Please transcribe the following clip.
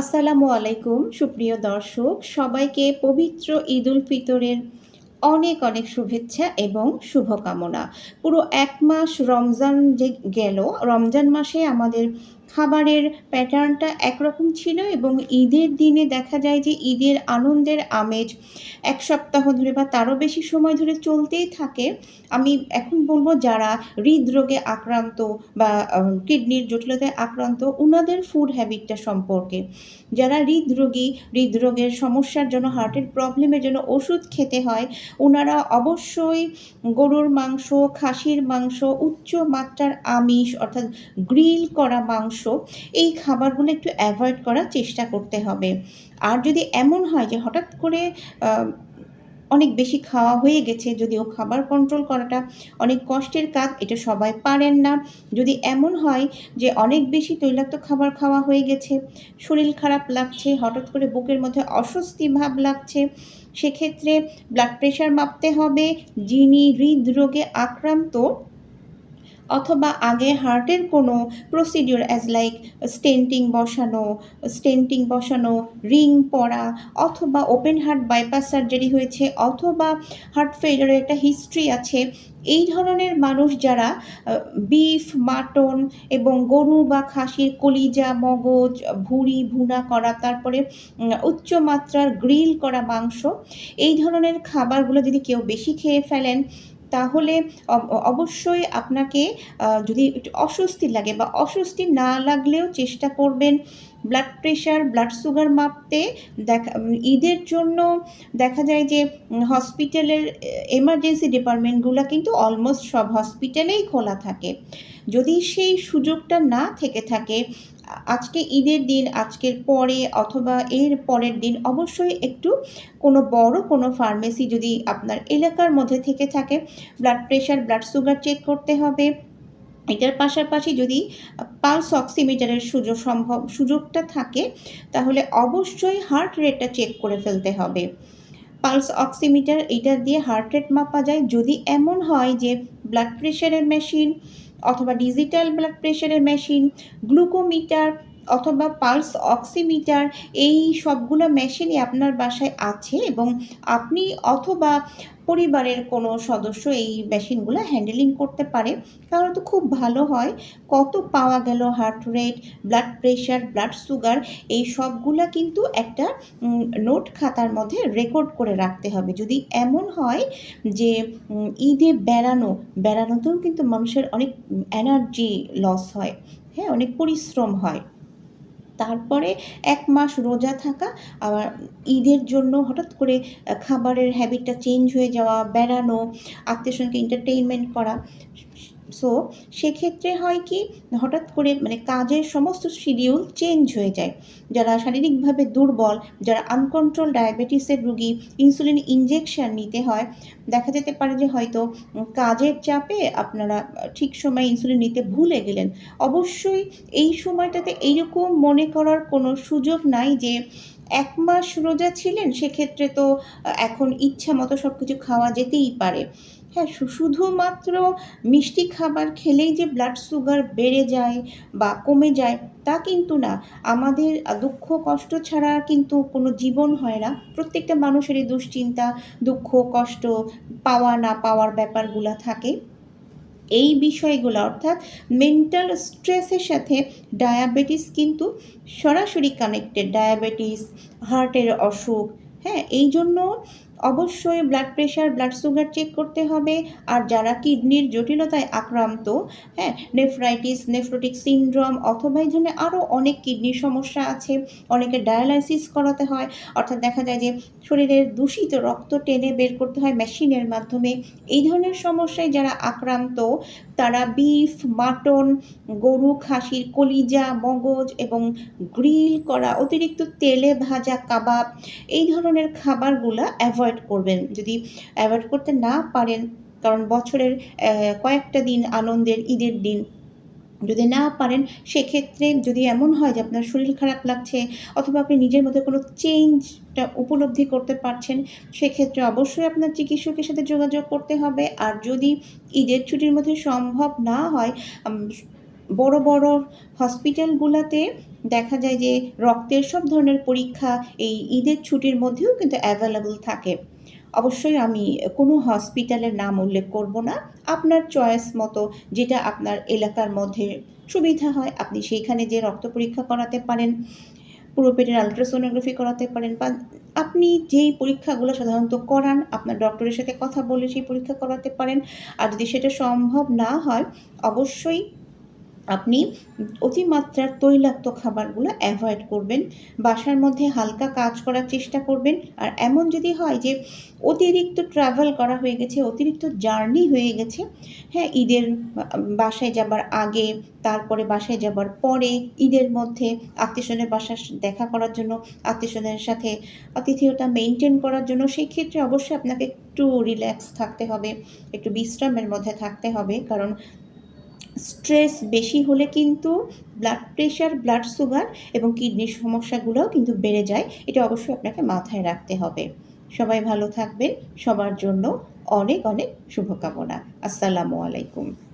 আসসালামু আলাইকুম, সুপ্রিয় দর্শক, সবাইকে পবিত্র ঈদ উল ফিতরের অনেক অনেক শুভেচ্ছা এবং শুভকামনা। পুরো এক মাস রমজান যে গেল, রমজান মাসে আমাদের খাবারের প্যাটার্নটা একরকম ছিল এবং ঈদের দিনে দেখা যায় যে ঈদের আনন্দের আমেজ এক সপ্তাহ ধরে বা তারও বেশি সময় ধরে চলতেই থাকে। আমি এখন বলব যারা হৃদরোগে আক্রান্ত বা কিডনির জটিলতায় আক্রান্ত ওনাদের ফুড হ্যাবিটটা সম্পর্কে। যারা হৃদরোগী, হৃদরোগের সমস্যার জন্য হার্টের প্রবলেমের জন্য ওষুধ খেতে হয় ওনারা অবশ্যই গরুর মাংস, খাসির মাংস, উচ্চ মাত্রার আমিষ অর্থাৎ গ্রিল করা মাংস এই খাবারগুলো একটু অ্যাভয়েড করার চেষ্টা করতে হবে। আর যদি এমন হয় যে হঠাৎ করে অনেক বেশি খাওয়া হয়ে গেছে যদিও খাবার কন্ট্রোল করাটা অনেক কষ্টের কাজ, এটা সবাই পারেন না। যদি এমন হয় যে অনেক বেশি তৈলাক্ত খাবার খাওয়া হয়ে গেছে, শরীর খারাপ লাগছে, হঠাৎ করে বুকের মধ্যে অস্বস্তি ভাব লাগছে, সেক্ষেত্রে ব্লাড প্রেশার মাপতে হবে। যিনি হৃদরোগে আক্রান্ত অথবা আগে হার্টের কোনো প্রসিডিওর অ্যাজ লাইক স্টেন্টিং বসানো স্টেন্টিং বসানো রিং পরা অথবা ওপেন হার্ট বাইপাস সার্জারি হয়েছে অথবা হার্ট ফেলিওরের একটা হিস্ট্রি আছে। এই ধরনের মানুষ যারা বিফ মাটন এবং গরু বা খাসির কলিজা, মগজ, ভুঁড়ি, ভুনা করা, তারপরে উচ্চ মাত্রার গ্রিল করা মাংস, এই ধরনের খাবারগুলো যদি কেউ বেশি খেয়ে ফেলেন তাহলে অবশ্যই আপনাকে যদি অস্বস্তি লাগে বা অস্বস্তি না লাগলেও চেষ্টা করবেন ব্লাড প্রেশার ব্লাড সুগার মাপতে। দেখা ঈদের জন্য দেখা যায় যে হসপিটালের এমার্জেন্সি ডিপার্টমেন্টগুলো কিন্তু অলমোস্ট সব হসপিটালেই খোলা থাকে। যদি সেই সুযোগটা না থেকে থাকে আজকে ঈদের দিন, আজকের পরে অথবা এর পরের দিন অবশ্যই একটু কোনো বড় কোনো ফার্মেসি যদি আপনার এলাকার মধ্যে থেকে থাকে blood pressure blood sugar check করতে হবে। এটার পাশাপাশি যদি পালস অক্সিমিটারের সুযোগ সম্ভব, সুযোগটা থাকে, তাহলে অবশ্যই হার্ট রেটটা চেক করে ফেলতে হবে। পালস অক্সিমিটার এটা দিয়ে হার্ট রেট মাপা যায়। যদি এমন হয় যে ব্লাড প্রেশারের মেশিন অথবা ডিজিটাল ব্লাড প্রেশারের মেশিন গ্লুকোমিটার অথবা পালস অক্সিমিটার এই সবগুলো মেশিনই আপনার বাসায় আছে এবং আপনি অথবা পরিবারের কোনো সদস্য এই মেশিনগুলো হ্যান্ডেলিং করতে পারে। তাহলে তো খুব ভালো হয়। কত পাওয়া গেল heart rate blood pressure blood sugar এই সবগুলা কিন্তু একটা নোট খাতার মধ্যে রেকর্ড করে রাখতে হবে। যদি এমন হয় যে ঈদে বেড়ানো, বেড়ানোতেও কিন্তু মানুষের অনেক এনার্জি লস হয় হ্যাঁ অনেক পরিশ্রম হয়। তারপরে এক মাস রোজা থাকা, আবার ঈদের জন্য হঠাৎ করে খাবারের হ্যাবিটটা চেঞ্জ হয়ে যাওয়া, বেড়ানো, আত্মীয় স্বজনকে এন্টারটেইনমেন্ট করা সো সেক্ষেত্রে হয় কি, হঠাৎ করে মানে কাজের সমস্ত শিডিউল চেঞ্জ হয়ে যায়। যারা শারীরিকভাবে দুর্বল, যারা আনকন্ট্রোল ডায়াবেটিসের রুগী ইনসুলিন ইনজেকশন নিতে হয়, দেখা যেতে পারে যে হয়তো কাজের চাপে আপনারা ঠিক সময় ইনসুলিন নিতে ভুলে গেলেন। অবশ্যই এই সময়টাতে এইরকম মনে করার কোনো সুযোগ নাই যে এক মাস রোজা ছিলেন, সেক্ষেত্রে তো এখন ইচ্ছা মতো সব কিছু খাওয়া যেতেই পারে। হ্যাঁ শুধুমাত্র মিষ্টি খাবার খেলেই যে ব্লাড সুগার বেড়ে যায় বা কমে যায়, তা কিন্তু না। আমাদের দুঃখ কষ্ট ছাড়া কিন্তু কোনো জীবন হয় না। প্রত্যেকটা মানুষেরই দুশ্চিন্তা, দুঃখ, কষ্ট পাওয়া না পাওয়ার ব্যাপারগুলো থাকে। এই বিষয়গুলো, অর্থাৎ মেন্টাল স্ট্রেসের সাথে ডায়াবেটিস কিন্তু সরাসরি কানেক্টেড ডায়াবেটিস হার্টের অসুখ হ্যাঁ এই জন্য অবশ্যই blood pressure blood sugar check করতে হবে। আর যারা কিডনির জটিলতায় আক্রান্ত হ্যাঁ নেফ্রাইটিস নেফ্রোটিক সিনড্রোম অথবা এই ধরনের আরও অনেক কিডনির সমস্যা আছে, অনেকে ডায়ালাইসিস করাতে হয়। অর্থাৎ দেখা যায় যে শরীরের দূষিত রক্ত টেনে বের করতে হয় মেশিনের মাধ্যমে। এই ধরনের সমস্যায় যারা আক্রান্ত, তারা বিফ মাটন গরু, খাসির কলিজা, মগজ এবং গ্রিল করা, অতিরিক্ত তেলে ভাজা কাবাব, এই ধরনের খাবারগুলো অ্যাভয়েড করবেন। যদি অ্যাভয়েড করতে না পারেন, কারণ বছরের কয়েকটা দিন আনন্দের ঈদের দিন, যদি না পারেন, সেক্ষেত্রে যদি এমন হয় যে আপনার শরীর খারাপ লাগছে অথবা আপনি নিজের মধ্যে কোনো চেঞ্জটা উপলব্ধি করতে পারছেন, সেক্ষেত্রে অবশ্যই আপনার চিকিৎসকের সাথে যোগাযোগ করতে হবে। আর যদি ঈদের ছুটির মধ্যে সম্ভব না হয় বড়, বড় হসপিটালগুলাতে দেখা যায় যে রক্তের সব ধরনের পরীক্ষা এই ঈদের ছুটির মধ্যেও কিন্তু অ্যাভেলেবল থাকে। অবশ্যই আমি কোনো হসপিটালের নাম উল্লেখ করব না। আপনার চয়েস মতো যেটা আপনার এলাকার মধ্যে সুবিধা হয় আপনি সেইখানে যেয়ে রক্ত পরীক্ষা করাতে পারেন। পুরো পেটের আল্ট্রাসোনোগ্রাফি করাতে পারেন বা আপনি যেই পরীক্ষাগুলো সাধারণত করান আপনার ডক্টরের সাথে কথা বলে সেই পরীক্ষা করাতে পারেন। আর যদি সেটা সম্ভব না হয় অবশ্যই আপনি অতিমাত্রার তৈলাক্ত খাবারগুলো অ্যাভয়েড করবেন। বাসার মধ্যে হালকা কাজ করার চেষ্টা করবেন। আর এমন যদি হয় যে অতিরিক্ত ট্রাভেল করা হয়ে গেছে, অতিরিক্ত জার্নি হয়ে গেছে, হ্যাঁ? ঈদের বাসায় যাবার আগে, তারপরে বাসায় যাবার পরে, ঈদের মধ্যে আত্মীয়স্বজনের বাসার দেখা করার জন্য, আত্মীয়স্বজনের সাথে আতিথেয়তা মেনটেন করার জন্য সেক্ষেত্রে অবশ্যই আপনাকে একটু রিল্যাক্স থাকতে হবে, একটু বিশ্রামের মধ্যে থাকতে হবে। কারণ স্ট্রেস বেশি হলে কিন্তু ব্লাড প্রেশার, ব্লাড সুগার এবং কিডনির সমস্যাগুলোও কিন্তু বেড়ে যায়। এটা অবশ্যই আপনাকে মাথায় রাখতে হবে। সবাই ভালো থাকবেন। সবার জন্য অনেক, অনেক শুভকামনা। আসসালামু আলাইকুম।